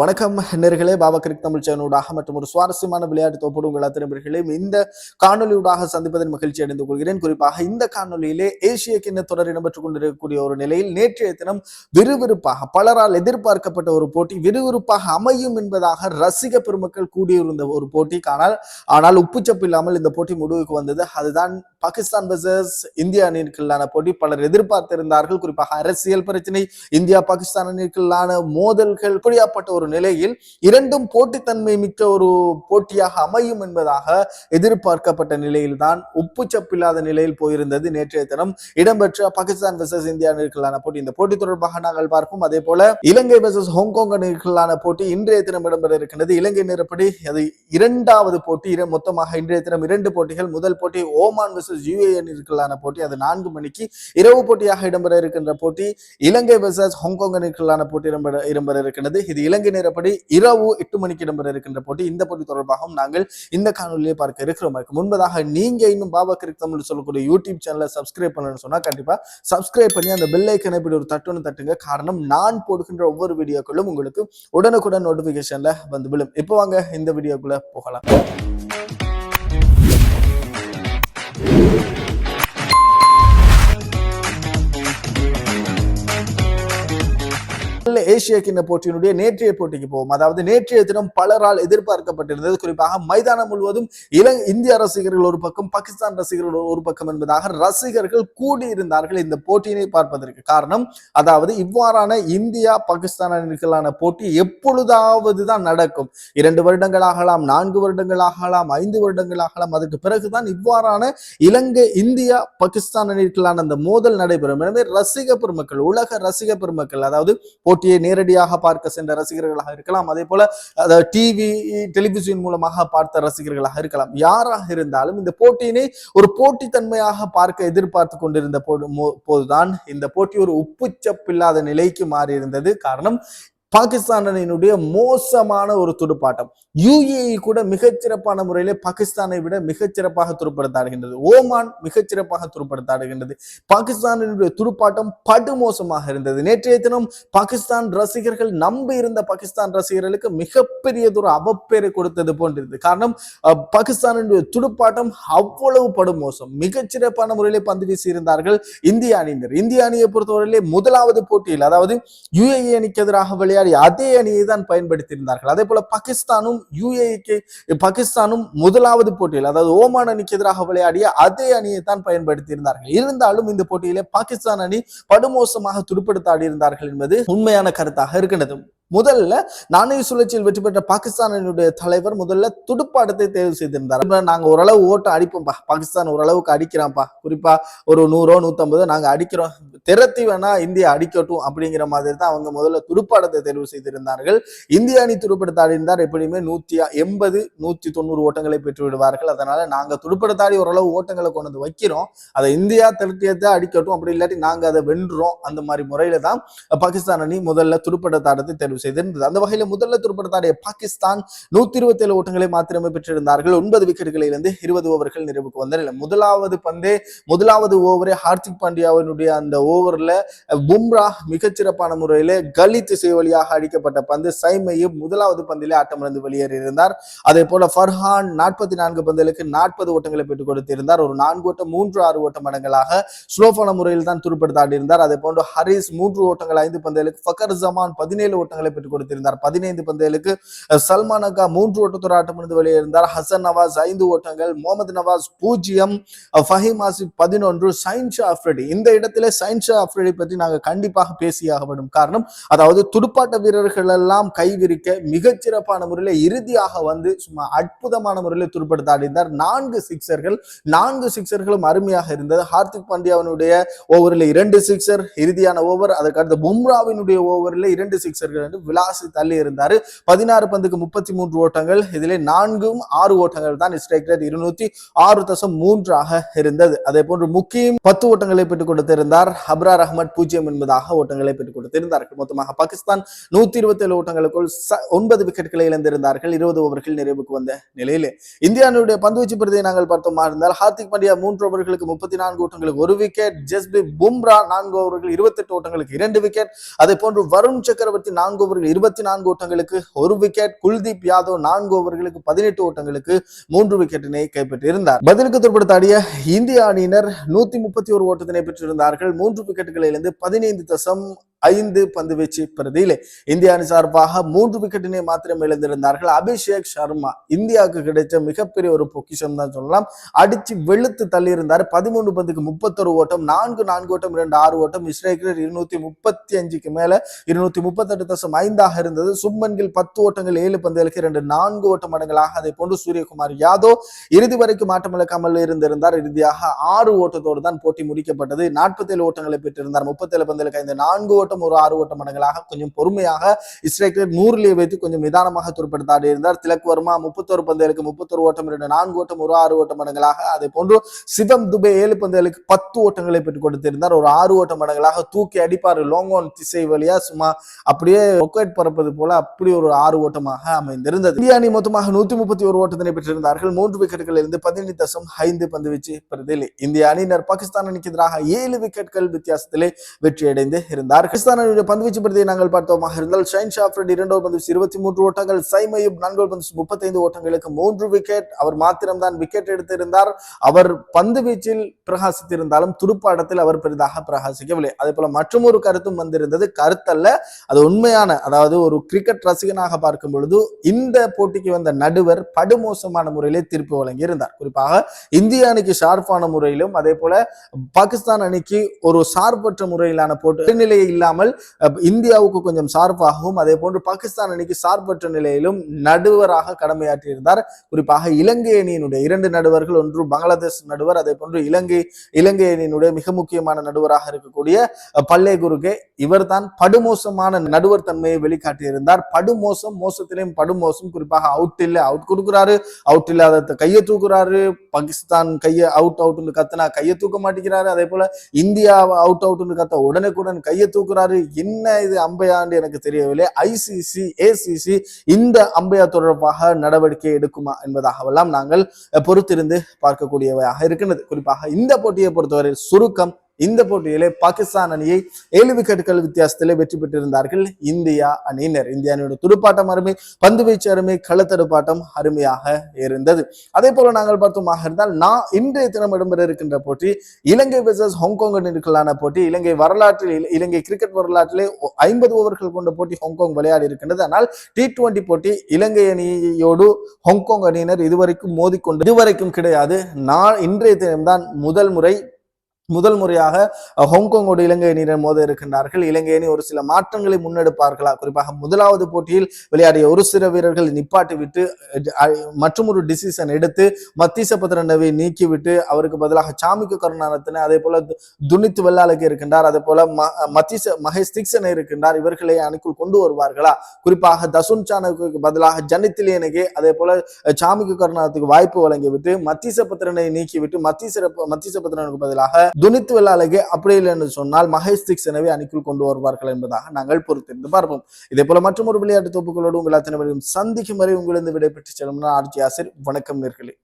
வணக்கம் நேர்களே பாபா கிரிக் தமிழ் சேனலூடாக மற்றும் ஒரு சுவாரஸ்யமான விளையாட்டு தொப்போடு உங்கள் அத்திரம்பர்களையும் இந்த காணொலியூடாக சந்திப்பதில் மகிழ்ச்சி அடைந்து கொள்கிறேன். குறிப்பாக இந்த காணொலியிலே ஏசிய கிண்ண தொடர் இடம்பெற்றுக் கொண்டிருக்கக்கூடிய ஒரு நிலையில் நேற்றைய தினம் விறுவிறுப்பாக பலரால் எதிர்பார்க்கப்பட்ட ஒரு போட்டி விறுவிறுப்பாக அமையும் என்பதாக ரசிக பெருமக்கள் கூடியிருந்த ஒரு போட்டி. ஆனால் ஆனால் உப்புச்சப்பு இல்லாமல் இந்த போட்டி முடிவுக்கு வந்தது. அதுதான் பாகிஸ்தான் வர்சஸ் இந்தியா அணிகளுக்கான போட்டி. பலர் எதிர்பார்த்திருந்தார்கள். குறிப்பாக அரசியல் பிரச்சனை இந்தியா பாகிஸ்தான் அணிகளுக்கான மோதல்கள் இப்படியாப்பட்ட ஒரு ஒரு நிலையில் இரண்டும் போட்டித்தன்மை மிக்க ஒரு போட்டியாக அமையும் என்பதாக எதிர்பார்க்கப்பட்ட நிலையில்தான் உப்பு சப்பில்லாத நிலையில் போயிருந்தது. நேற்றைய தினம் இடம்பெற்ற பாகிஸ்தான் வெர்சஸ் இந்தியா அணிகளுக்கான போட்டி. இந்த போட்டி தொடர்பாக நாங்கள் பார்ப்போம். அதே போல இலங்கை வெர்சஸ் ஹாங்காங் அணிகளுக்கான போட்டி இன்றைய தினம் இடம்பெற இருக்கின்றது. இலங்கை நேரப்படி அது இரண்டாவது போட்டி. மொத்தமாக இன்றைய தினம் இரண்டு போட்டிகள். முதல் போட்டி ஓமான் வெர்சஸ் யுஏ அணிகளுக்கான போட்டி. அது நான்கு மணிக்கு இரவு போட்டியாக இடம்பெற இருக்கின்ற போட்டி. இலங்கை வெர்சஸ் ஹாங்காங் அணிகளுக்கான போட்டி இடம்பெற இடம்பெற இருக்கின்றது. இது இலங்கை நேரப்படி இரவு எட்டு மணிக்கு இடம்பெற இருக்கின்ற போட்டி. இந்த போட்டி தொடர்பாகவும் நாங்கள் இந்த காணொலியை பார்க்க இருக்கிறோம். முன்பதாக நீங்க இன்னும் பாபா கிரிக் தமிழ் சொல்லக்கூடிய யூடியூப் சேனலை சப்ஸ்கிரைப் பண்ணணும்னு சொன்னா கண்டிப்பா சப்ஸ்கிரைப் பண்ணி அந்த பெல் ஐக்கனை இப்படி ஒரு தட்டுன்னு தட்டுங்க. காரணம் நான் போடுகின்ற ஒவ்வொரு வீடியோக்களும் உங்களுக்கு உடனுக்குடன் நோட்டிபிகேஷன்ல வந்து விழும். இப்போ வாங்க இந்த வீடியோக்குள்ள போகலாம். ஏசிய கிண்ண போட்டியினுடைய நேற்றைய போட்டிக்கு போவோம். அதாவது நேற்றைய தினம் பலரால் எதிர்பார்க்கப்பட்டிருந்தது. குறிப்பாக மைதானம் முழுவதும் இலங் இந்திய ரசிகர்கள் ஒரு பக்கம் பாகிஸ்தான் ரசிகர்கள் ஒரு பக்கம் என்பதாக ரசிகர்கள் கூடியிருந்தார்கள் இந்த போட்டியினை பார்ப்பதற்கு காரணம் அதாவது இவ்வாறான இந்தியா பாகிஸ்தான் அணிகளான போட்டி எப்பொழுதாவது தான் நடக்கும். இரண்டு வருடங்கள் ஆகலாம் நான்கு வருடங்கள் ஆகலாம் ஐந்து வருடங்கள் ஆகலாம். அதற்கு பிறகுதான் இவ்வாறான இலங்கை இந்தியா பாகிஸ்தான் அணிகளான அந்த மோதல் நடைபெறும். எனவே ரசிக பெருமக்கள் உலக ரசிக பெருமக்கள் அதாவது போட்டியை நேரடியாக பார்க்க சென்ற ரசிகர்களாக இருக்கலாம். அதே போல டிவி டெலிவிஷன் மூலமாக பார்த்த ரசிகர்களாக இருக்கலாம். யாராக இருந்தாலும் இந்த போட்டியினை ஒரு போட்டித்தன்மையாக பார்க்க எதிர்பார்த்து கொண்டிருந்த போது போதுதான் இந்த போட்டி ஒரு உப்புச்சப்பில்லாத நிலைக்கு மாறி இருந்தது காரணம் பாகிஸ்தான் அணியினுடைய மோசமான ஒரு துடுப்பாட்டம். யுஏஇ கூட மிகச்சிறப்பான முறையிலே பாகிஸ்தானை விட மிகச்சிறப்பாக துடுப்படுத்தாடுகின்றது. ஓமான் மிகச்சிறப்பாக துடுப்படுத்தாடுகின்றது. பாகிஸ்தானினுடைய துடுப்பாட்டம் படுமோசமாக இருந்தது. நேற்றைய தினம் பாகிஸ்தான் ரசிகர்கள் நம்பி இருந்த பாகிஸ்தான் ரசிகர்களுக்கு மிகப்பெரியதொரு அவப்பேரை கொடுத்தது போன்றது. காரணம் பாகிஸ்தானினுடைய துடுப்பாட்டம் அவ்வளவு படுமோசம். மிகச்சிறப்பான முறையிலே பந்து வீசியிருந்தார்கள் இந்திய அணியினர். இந்திய அணியை பொறுத்தவரையிலே முதலாவது போட்டியில் அதாவது யுஏஇ அணிக்கு எதிராக விளையாடி அதே அணியை தான் பயன்படுத்தியிருந்தார்கள். அதே போல பாகிஸ்தானும் யுஏஇக்கு பாகிஸ்தானும் முதலாவது போட்டியில் அதாவது ஓமான் அணிக்கு எதிராக விளையாடிய அதே அணியை தான் பயன்படுத்தியிருந்தார்கள். இருந்தாலும் இந்த போட்டியிலே பாகிஸ்தான் அணி படுமோசமாக துடுப்படுத்தாடி இருந்தார்கள் என்பது உண்மையான கருத்தாக இருக்கின்றது. முதல்ல நாணய சுழற்சியில் வெற்றி பெற்ற பாகிஸ்தானினுடைய தலைவர் முதல்ல துடுப்பாட்டத்தை தேர்வு செய்திருந்தார். நாங்க ஓரளவு ஓட்டம் அடிப்போம்ப்பா பாகிஸ்தான் ஓரளவுக்கு அடிக்கிறான்ப்பா குறிப்பா ஒரு நூறோ நூத்தம்பதோ நாங்க அடிக்கிறோம். திரத்தி வேணா இந்தியா அடிக்கட்டும் அப்படிங்கிற மாதிரி தான் அவங்க முதல்ல துடுப்பாட்டத்தை தேர்வு செய்திருந்தார்கள். இந்திய அணி துடுப்படுத்தாடி இருந்தார் எப்படியுமே நூத்தி எண்பது நூத்தி தொண்ணூறு ஓட்டங்களை பெற்று விடுவார்கள். அதனால நாங்க துடுப்படுத்தாடி ஓரளவு ஓட்டங்களை கொண்டு வந்து வைக்கிறோம். அதை இந்தியா திரட்டியத்தை அடிக்கட்டும். அப்படி இல்லாட்டி நாங்க அதை வென்றோம் அந்த மாதிரி முறையில தான் பாகிஸ்தான் அணி முதல்ல துடுப்படுத்தாட்டத்தை தேர்வு செய்திருந்தது. அந்த வகையில் முதல்ல துடுப்படுத்தாடிய பாகிஸ்தான் நூத்தி இருபத்தி ஏழு ஓட்டங்களை மாத்திரமே பெற்றிருந்தார்கள். ஒன்பது விக்கெட்டுகளிலிருந்து இருபது ஓவர்கள் நிறைவுக்கு வந்தனர் முதலாவது பந்தே முதலாவது ஓவரே ஹார்திக் பாண்டியாவினுடைய அந்த ஓவர்ல பும்ரா மிகச்சிறப்பான முறையில் கலி திசை வழியாக அடிக்கப்பட்ட பந்து சைமையும் முதலாவது பந்திலே ஆட்டமிழந்து வெளியேறியிருந்தார். அதே போல ஃபர்ஹான் நாற்பத்தி நான்கு பந்துகளுக்கு நாற்பது ஓட்டங்களை பெற்றுக் கொடுத்திருந்தார். ஒரு நான்கு ஓட்டம் மூன்று ஆறு ஓட்ட மடங்களாக ஸ்லோபான முறையில் தான் துடுப்படுத்தாடி இருந்தார் அதே போன்று ஹரிஸ் மூன்று ஓட்டங்கள் ஐந்து பந்துகளுக்கு ஃபக்கர் ஜமான் பதினேழு ஓட்டங்களை பெற்றுக் கொடுத்திருந்தார். பதினைந்து பந்துகளுக்கு சல்மான் அக்கா மூன்று ஓட்டத்தொரு ஆட்டம் இருந்து வெளியிருந்தார் ஹசன் நவாஸ் ஐந்து ஓட்டங்கள் முகமது நவாஸ் பூஜ்ஜியம் ஃபஹிம் ஆசிப் பதினொன்று சைன்ஷா அஃப்ரிடி. இந்த இடத்துல சைன்ஷா அஃப்ரிடி பற்றி நாங்கள் கண்டிப்பாக பேசியாக வேண்டும் காரணம் அதாவது துடுப்பாட்ட வீரர்கள் எல்லாம் கைவிரிக்க மிகச்சிறப்பான முறையில் இறுதியாக வந்து சும்மா அற்புதமான முறையில் துடுப்படுத்த அடைந்தார் நான்கு சிக்சர்கள் நான்கு சிக்சர்களும் அருமையாக இருந்தது. ஹார்திக் பாண்டியாவினுடைய ஓவரில் இரண்டு சிக்சர் இறுதியான ஓவர் அதற்கடுத்து பும்ராவினுடைய ஓவரில் இரண்டு சிக்சர்கள் என்று விளாசி தள்ளி இருந்தார். பதினாறு பந்துக்கு முப்பத்தி மூன்று ஓட்டங்கள் இதிலே நான்கும் ஆறு ஓட்டங்கள் தான் ஸ்ட்ரைக் ரேட் இருநூத்தி ஆறு தசம் மூன்றாக இருந்தது. அதே போன்று முக்கியம் பத்து ஓட்டங்களை பெற்றுக் கொடுத்திருந்தார். அப்ரார் அஹ்மத் பூஜ்ஜியம் என்பதாக ஓட்டங்களை பெற்றுக் கொடுத்திருந்தார்கள் மொத்தமாக பாகிஸ்தான் நூத்தி இருபத்தி ஏழு ஓட்டங்களுக்குள் ஒன்பது விக்கெட்களை இழந்திருந்தார்கள். இருபது ஓவர்கள் நிறைவுக்கு வந்த நிலையிலே. இந்தியாவினுடைய பந்துவீச்சு பிரதியை நாங்கள் பார்த்தோமா. இருந்தால் ஹார்திக் பாண்டியா மூன்று ஓவர்களுக்கு முப்பத்தி நான்கு ஓட்டங்களுக்கு ஒரு விக்கெட் ஜஸ்பி பும்ரா நான்கு ஓவர்கள் இருபத்தெட்டு ஓட்டங்களுக்கு இரண்டு விக்கெட். அதே போன்று வருண் சக்கரவர்த்தி நான்கு நான்கு ஓவர்கள் இருபத்தி நான்கு ஓட்டங்களுக்கு ஒரு விக்கெட் குல்தீப் யாதவ் நான்கு ஓவர்களுக்கு பதினெட்டு ஓட்டங்களுக்கு மூன்று விக்கெட்டினை கைப்பற்றியிருந்தார். பதிலுக்கு துடுப்படுத்தாடிய இந்திய அணியினர் நூத்தி முப்பத்தி ஒரு ஓட்டத்தினை பெற்றிருந்தார்கள். மூன்று விக்கெட்டுகளிலிருந்து பதினைந்து தசம் ஐந்து பந்து வீச்சு பிரதியிலே. இந்திய அணி சார்பாக மூன்று விக்கெட்டினை மாத்திரம் இழந்திருந்தார்கள். அபிஷேக் சர்மா இந்தியாவுக்கு கிடைச்ச மிகப்பெரிய ஒரு பொக்கிஷம் தான் சொல்லலாம். அடிச்சு வெளுத்து தள்ளி இருந்தார் பதிமூணு பந்துக்கு முப்பத்தொரு ஓட்டம் நான்கு நான்கு ஓட்டம் இரண்டு ஆறு ஓட்டம். இஸ்ரேக்கர் இருநூத்தி முப்பத்தி அஞ்சுக்கு மேல இருநூத்தி முப்பத்தெட்டு தசம் ஐந்தாக இருந்தது. சுப்மன் கில் பத்து ஓட்டங்கள் ஏழு பந்துகளுக்கு இரண்டு நான்கு ஓட்ட மடங்களாக அதை போன்று சூரியகுமார் யாதவ் இறுதி வரைக்கும் ஆட்டமிழக்காமல் இருந்திருந்தார். இறுதியாக ஆறு ஓட்டத்தோடு தான் போட்டி முடிக்கப்பட்டது. நாற்பத்தி ஏழு ஓட்டங்களை பெற்றிருந்தார். முப்பத்தேழு பந்துகளுக்கு ஐந்து நான்கு ஓட்டம் ஓட்டம் ஒரு ஆறு ஓட்ட மடங்களாக கொஞ்சம் பொறுமையாக இஸ்ரேக்கர் நூறிலே வைத்து கொஞ்சம் நிதானமாக துருப்படுத்தாடி இருந்தார். திலக் வர்மா முப்பத்தோரு பந்தயலுக்கு முப்பத்தொரு ஓட்டம் இரண்டு நான்கு ஓட்டம் ஒரு ஆறு ஓட்ட மடங்களாக அதே போன்று சிவம் துபே ஏழு பந்தயலுக்கு பத்து ஓட்டங்களை பெற்றுக் கொடுத்திருந்தார். ஒரு ஆறு ஓட்ட மடங்களாக தூக்கி அடிப்பார் லோங்கோன் திசை வழியா. சும்மா அப்படியே ரொக்கெட் பறப்பது போல அப்படி ஒரு ஆறு ஓட்டமாக அமைந்திருந்தது. இந்திய அணி மொத்தமாக நூத்தி முப்பத்தி ஒரு ஓட்டத்தினை பெற்றிருந்தார்கள். மூன்று விக்கெட்டுகளில் இருந்து பதினைந்து தசம் ஐந்து பந்து வீச்சு பெறுதில் இந்திய அணியினர் பாகிஸ்தான் அணிக்கு எதிராக ஏழு விக்கெட்கள் வித்தியாசத்திலே வெற்றியடைந்து இருந்தார்கள். பாகிஸ்தான் அணியுடைய பந்து வீச்சு பிரதியை நாங்கள் பார்த்தோமாக இருந்தால் ஷைன் ஷாஃப்ரட் இரண்டாவது பந்து இருபத்தி மூன்று ஓட்டங்கள் சைமயூப் நான்காவது பந்து முப்பத்தைந்து ஓட்டங்களுக்கு மூன்று விக்கெட். அவர் மாத்திரம்தான் விக்கெட் எடுத்திருந்தார். அவர் பந்து வீச்சில் பிரகாசித்திருந்தாலும் துடுப்பாட்டத்தில் அவர் பெரிதாக பிரகாசிக்கவில்லை. அதே போல மற்றொரு கருத்தும் வந்திருந்தது. கருத்தல்ல அது உண்மையான அதாவது ஒரு கிரிக்கெட் ரசிகனாக பார்க்கும் பொழுது இந்த போட்டிக்கு வந்த நடுவர் படுமோசமான முறையிலே தீர்ப்பு வழங்கியிருந்தார். குறிப்பாக இந்திய அணிக்கு ஷார்ப்பான முறையிலும் அதே போல பாகிஸ்தான் அணிக்கு ஒரு சார்பற்ற முறையிலான போட்டு நிலையை இல்லாமல் இல்லாமல் இந்தியாவுக்கு கொஞ்சம் சார்பாகவும் அதே போன்று பாகிஸ்தான் அணிக்கு சார்பற்ற நிலையிலும் நடுவராக கடமையாற்றியிருந்தார். குறிப்பாக இலங்கை அணியினுடைய இரண்டு நடுவர்கள் ஒன்று பங்களாதேஷ் நடுவர் அதே போன்று இலங்கை இலங்கை அணியினுடைய மிக முக்கியமான நடுவராக இருக்கக்கூடிய பல்லே குருகே இவர்தான் படுமோசமான நடுவர் தன்மையை வெளிக்காட்டியிருந்தார். படுமோசம் மோசத்திலையும் படுமோசம் குறிப்பாக அவுட் இல்லை அவுட் கொடுக்குறாரு. அவுட் இல்லாத கையை தூக்குறாரு. பாகிஸ்தான் கையை அவுட் அவுட்னு கத்தனா கையை தூக்க மாட்டேங்கிறாரு. அதே போல இந்தியா அவுட் அவுட்னு கத்த உடனுக்குடன் கையை தூக்குறாரு. என்ன இது அம்பையாண்டு எனக்கு தெரியவில்லை. ஐசிசி ஏசிசி இந்த அம்பையார் தொடர்பாக நடவடிக்கை எடுக்குமா என்பதாகவெல்லாம் நாங்கள் பொறுத்திருந்து பார்க்கக்கூடியவையாக இருக்கின்றது. குறிப்பாக இந்த போட்டியை பொறுத்தவரை சுருக்கம் இந்த போட்டியிலே பாகிஸ்தான் அணியை ஏழு விக்கெட்டுகள் வித்தியாசத்திலே வெற்றி பெற்றிருந்தார்கள். இந்தியா அணியினர் இந்திய அணியோட துடுப்பாட்டம் அருமை பந்து வீச்சு அருமை களத்தடுப்பாட்டம் அருமையாக இருந்தது. அதே போல நாங்கள் பார்த்தோமாக இருந்தால் நான் இன்றைய தினம் இடம்பெற இருக்கின்ற போட்டி இலங்கை வெர்சஸ் ஹாங்காங் அணிகளுக்கான போட்டி இலங்கை வரலாற்றில் இலங்கை கிரிக்கெட் வரலாற்றிலே ஐம்பது ஓவர்கள் கொண்ட போட்டி ஹாங்காங் விளையாடி இருக்கின்றது. ஆனால் டி டுவெண்டி போட்டி இலங்கை அணியோடு ஹாங்காங் அணியினர் இதுவரைக்கும் மோதிக்கொண்டு இதுவரைக்கும் கிடையாது. நான் இன்றைய தினம்தான் முதல் முறை முதல் முறையாக ஹாங்காங்கோடு இலங்கை அணியினர் மோத இருக்கின்றார்கள். இலங்கை அணி ஒரு சில மாற்றங்களை முன்னெடுப்பார்களா? குறிப்பாக முதலாவது போட்டியில் விளையாடிய ஒரு சில வீரர்கள் நிப்பாட்டி விட்டு மற்றும் ஒரு டிசிஷன் எடுத்து மத்தீச பத்திரண்டவை நீக்கிவிட்டு அவருக்கு பதிலாக சாமிக்கு கருணாரத்ன அதே போல துணித்து வெள்ளாளுக்கு இருக்கின்றார். அதே போல ம- மத்தீச மகேஷ் திக்சன் இருக்கின்றார். இவர்களை அணிக்குள் கொண்டு வருவார்களா? குறிப்பாக தசுன் சானுக்கு பதிலாக ஜனித்திலேனுக்கு அதே போல சாமிக்கு கருணாரத்துக்கு வாய்ப்பு வழங்கிவிட்டு மத்தீச பத்திரனை நீக்கிவிட்டு மத்தீச மத்தீச பத்திரனுக்கு பதிலாக துனித் வெள்ளாளுக்கு அப்படி இல்லை என்று சொன்னால் மகேஷ் திக்சனவை அணிக்குள் கொண்டு வருவார்கள் என்பதாக நாங்கள் பொறுத்திருந்து பார்ப்போம். இதே போல மற்றும் ஒரு விளையாட்டு தொப்புகளோடு உங்கள் அத்தனை பேரையும் சந்திக்கும் வரை உங்களிருந்து விடைபெற்று செல்லும் ஆட்சி ஆர்ஜி ஆசிர். வணக்கம் நேர்களே.